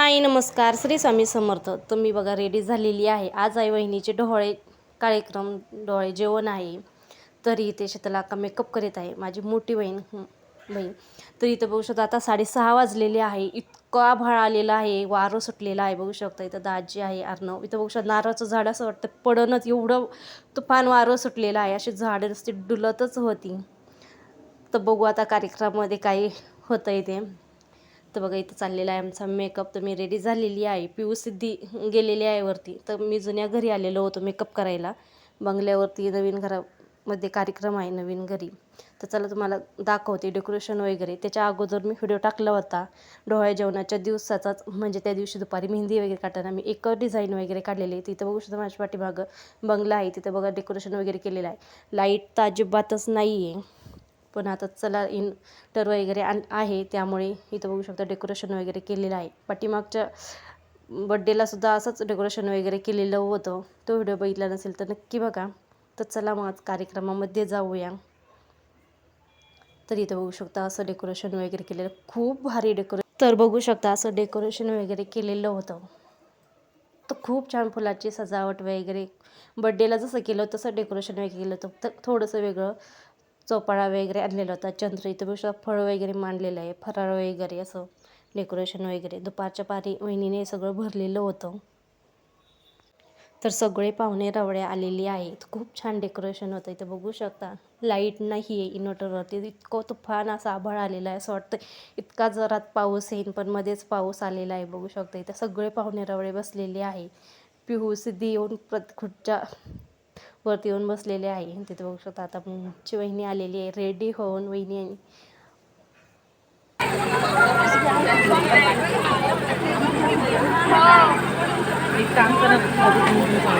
हाय नमस्कार. श्री स्वामी समर्थ. तर मी बघा रेडी झालेली आहे. आज आई वहिनीचे डोळे कार्यक्रम डोळे जेवण आहे. तरी इथे शीतला का मेकअप करीत आहे. माझी मोठी बहीण बहीण. तर इथं बघू शकता आता साडेसहा वाजलेले आहे. इतका भाळ आलेला आहे. वारं सुटलेलं आहे. बघू शकता इथं दाजी आहे अर्णव. इथं बघू शकता नारळाचं झाड असं वाटतं पडणच एवढं तुफान वारं सुटलेलं आहे. अशी झाडं नुसती डुलतच होती. तर बघू आता कार्यक्रमामध्ये काही होतं आहे ते. तर बघा इथं चाललेला आहे आमचा मेकअप तर मी रेडी झालेली आहे. पिऊ सिद्धी गेलेली आहे वरती. तर मी जुन्या घरी आलेलो होतो मेकअप करायला. बंगल्यावरती नवीन घरामध्ये कार्यक्रम आहे नवीन घरी. तर चला तुम्हाला दाखवते डेकोरेशन वगैरे. त्याच्या अगोदर मी व्हिडिओ टाकला होता. डोळ्या जेवणाच्या दिवसाचाच म्हणजे त्या दिवशी दुपारी मेहंदी वगैरे काढताना मी एक डिझाईन वगैरे काढलेली तिथं बघू शकता माझ्या पाठीमागं बंगला आहे. तिथं बघा डेकोरेशन वगैरे केलेलं आहे. लाइट तर अजिबातच नाही आहे पण आता चला इंटर वगैरे आण आहे त्यामुळे इथं बघू शकता डेकोरेशन वगैरे केलेलं आहे. पाठीमागच्या बड्डेला सुद्धा असंच डेकोरेशन वगैरे केलेलं होतं. तो व्हिडिओ बघितला नसेल तर नक्की बघा. तर चला मग आज कार्यक्रमामध्ये जाऊया. तर इथं बघू शकता असं डेकोरेशन वगैरे केलेलं खूप भारी डेकोरेशन तर बघू शकता असं डेकोरेशन वगैरे केलेलं होतं. तर खूप छान फुलाची सजावट वगैरे. बड्डेला जसं केलं तसं डेकोरेशन वगैरे केलं होतं. तर थोडंसं वेगळं. चोपाळा वगैरे आणलेला होता. चंद्र इथं बघू फळ वगैरे मांडलेलं आहे फराळ वगैरे असं डेकोरेशन वगैरे. दुपारच्या पारी वहिनीने सगळं भरलेलं होतं. तर सगळे पाहुणे रवळे आलेली आहेत. खूप छान डेकोरेशन होतं. इथं बघू शकता लाइट नाही आहे इन्व्हर्टरवरती इतकं तुफान असा आभाळ आलेला आहे असं वाटतं इतका जरात पाऊस येईन पण मध्येच पाऊस आलेला आहे. बघू शकता इथं सगळे पाहुणे रवळे बसलेले आहे. पिहू सिद्धी येऊन प्रत खुर्च्या वरती येऊन बसलेले आहे. तिथे बघू शकता आता आमची वहिनी आलेली आहे. रेडी होऊन वहिनी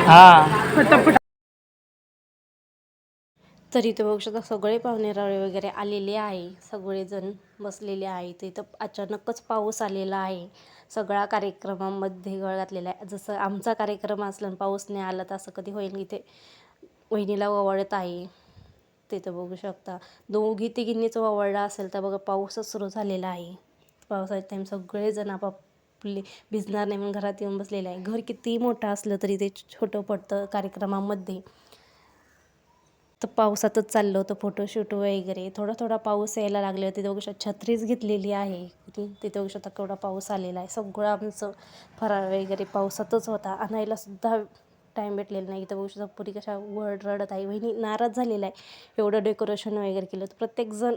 हा. तर इथे बघू शकता सगळे पाहुणेराळे वगैरे आलेले आहे. सगळेजण बसलेले आहे तर इथं अचानकच पाऊस आलेला आहे. सगळा कार्यक्रमामध्ये गळ घातलेला आहे. जसं आमचा कार्यक्रम असला आणि पाऊस नाही आला तर असं कधी होईल इथे? वहिनीला ववळत आहे. तिथं बघू शकता. दोघी तिघींनीच ववळला असेल तर बघा पाऊसच सुरू झालेला आहे. पावसाच्या टाईम सगळेजण आपापले भिजणार नाही म्हणून घरात येऊन बसलेले आहे. घर कितीही मोठं असलं तरी ते छोटं पडतं कार्यक्रमामध्ये. तर पावसातच चाललं होतं फोटोशूट वगैरे. थोडा थोडा पाऊस यायला लागले होते. तिथे बघू शकता छत्रीच घेतलेली आहे. ती- तिथे बघू शकता केवढा पाऊस आलेला आहे. सगळं आमचं फराळ वगैरे पावसातच होता. आणायला सुद्धा टाईम भेटलेला नाही. इथं बघू शकता पुरी कशा वड रडत आहे. वहिनी नाराज झालेला आहे. एवढं डेकोरेशन वगैरे केलं. तर प्रत्येकजण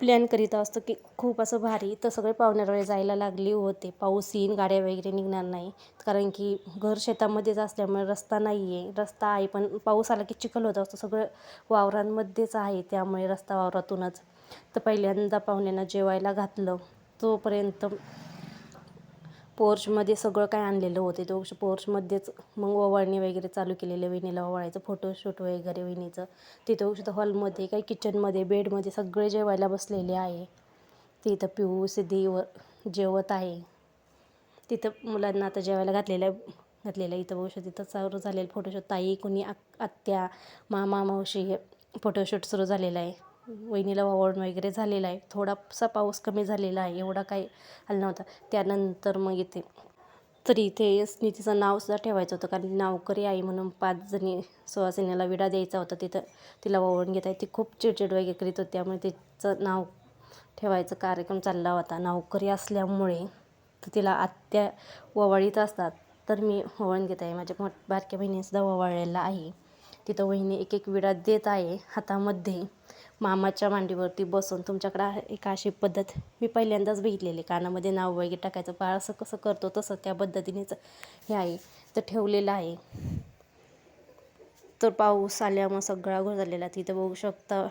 प्लॅन करीत असतो की खूप असं भारी. तर सगळे पाहुण्यावर जायला लागली होते. पाऊस येईन गाड्या वगैरे निघणार नाही. कारण की घर शेतामध्येच असल्यामुळे रस्ता नाही आहे रस्ता आहे पण पाऊस आला की चिखल होत असतो. सगळं वावरांमध्येच आहे. त्यामुळे रस्ता वावरातूनच. तर पहिल्यांदा पाहुण्यांना जेवायला घातलं. तोपर्यंत पोर्चमध्ये सगळं काय आणलेलं होते तो पोर्चमध्येच मग ओवाळणी वगैरे चालू केलेले वहिनीला ओवाळायचं फोटोशूट वगैरे वहिनीचं तिथं बघू हॉलमध्ये काही किचनमध्ये बेडमध्ये सगळे जेवायला बसलेले आहे. तिथं पिऊ सिद्धी व जेवत आहे. तिथं मुलांना आता जेवायला घातलेलं आहे घातलेलं इथं बघू तिथं चालू झालेलं फोटोशूट ताई कुणी आत्या मामा मावशी हे फोटोशूट सुरू झालेलं आहे. वहिनीला वावरण वगैरे झालेला आहे. थोडासा पाऊस कमी झालेला आहे एवढा काही आला नव्हता. त्यानंतर मग इथे तरी इथे स्नितीचं नावसुद्धा ठेवायचं होतं. कारण नावकरी आई म्हणून पाच जणी सुहासिनीला विडा द्यायचा होता. तिथं तिला वावळून घेत आहे ती खूप चिडचिड वगैरे करीत होती. त्यामुळे तिचं नाव ठेवायचा कार्यक्रम चालला होता. नावकरी असल्यामुळे तर तिला आत्या ववाळीत असतात. तर मी वळण घेत आहे. माझ्या मोठ बारक्या बहिणीसुद्धा ववाळलेला आहे. तिथं वहिनी एक एक विडा देत आहे हातामध्ये. मामाच्या मांडीवरती बसून तुमच्याकडं एक अशी पद्धत? मी पहिल्यांदाच बघितलेली. कानामध्ये नाव वगैरे टाकायचं. बाळ असं कसं करतो तसं त्या पद्धतीनेच हे आहे. तर ठेवलेलं आहे. तर पाऊस आल्यामुळे सगळा घोळ झालेला तिथं बघू शकता.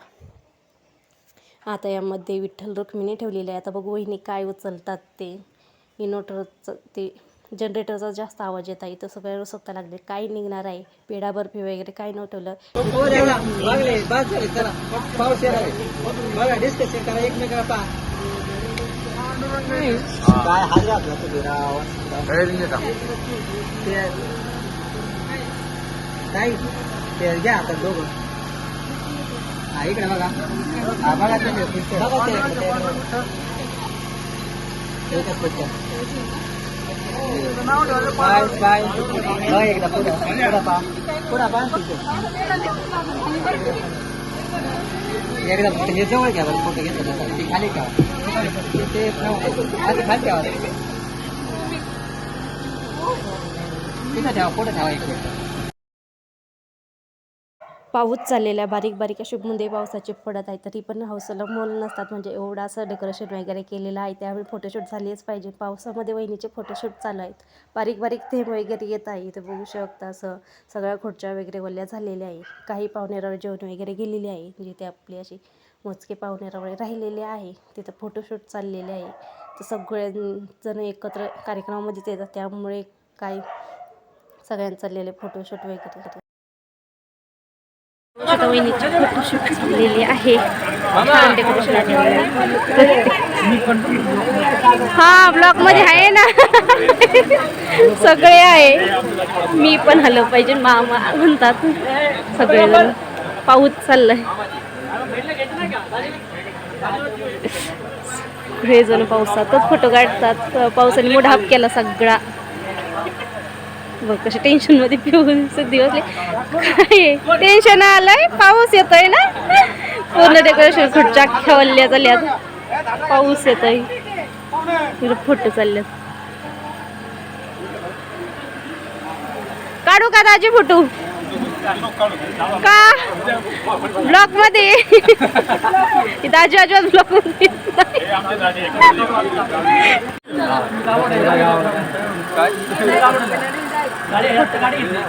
आता यामध्ये विठ्ठल रुक्मिणी ठेवलेली आहे. आता बघू वहिनी काय उचलतात ते. इन्व्हर्टरचं ते जनरेटरचा जास्त आवाज येत आहे. इथं सगळ्या स्वतः लागले. काय निघणार आहे. पेढा बर्फी वगैरे काय नव्हतं ठेवलं. हो बघा घ्या आता दोघं इकडे बघा बघा बघा एकच बाय बाय बाय एकदा पुढं पुढं पा पुढं पा एकदा फक्त हे जवळ घ्या बरं फोटो घेतला ते खाली ठेवा ते- ते नव्हतं. आधी खाली ठेवा तिथं ठेवा फोटो ठेवा एक पाऊस चाललेला आहे. बारीक बारीक असे बुंदे पावसाचे पडत आहेत. तरी पण हौसला मोल नसतात. म्हणजे एवढं असं डेकोरेशन वगैरे केलेलं आहे. त्यावेळी फोटोशूट झालेच पाहिजे. पावसामध्ये वहिनीचे फोटोशूट चालू आहेत. बारीक बारीक थेंब वगैरे येत आहे. इथे बघू शकता असं सगळ्या खुर्च्या वगैरे वल्ल्या झालेल्या आहे काही पाहुणेरावर जेवण वगैरे गेलेले आहे. म्हणजे जिथे आपली अशी मोजके पाहुणेरावळे राहिलेले आहे. तिथं फोटोशूट चाललेले आहे. तर सगळेजण एकत्र कार्यक्रमामध्येच येतात. त्यामुळे काही सगळ्यांनी चाललेले फोटोशूट वगैरे. आता वहिनीची फोटोशूट झालेली आहे. छान डेकोरेशन हा ब्लॉगमध्ये आहे ना. सगळे आहे. मी पण हलं पाहिजे मामा म्हणतात. सगळेजण पाऊस चाललाय. सगळेजण पावसातच फोटो काढतात. पावसाने मोठा हाप केला सगळा. बघ कसे टेन्शनमध्ये पिऊन दिवसले. काय टेन्शन आलंय पाऊस येतोय ना? पूर्ण डेकोरेशन खुर्च्या खेळल्या चालल्यात. पाऊस येतोय. इकडे फोटो चालल्यात. काढू का दाजी फोटो? का? ब्लॉकमध्ये? दाजी अजिबात ब्लॉकमध्ये नाही.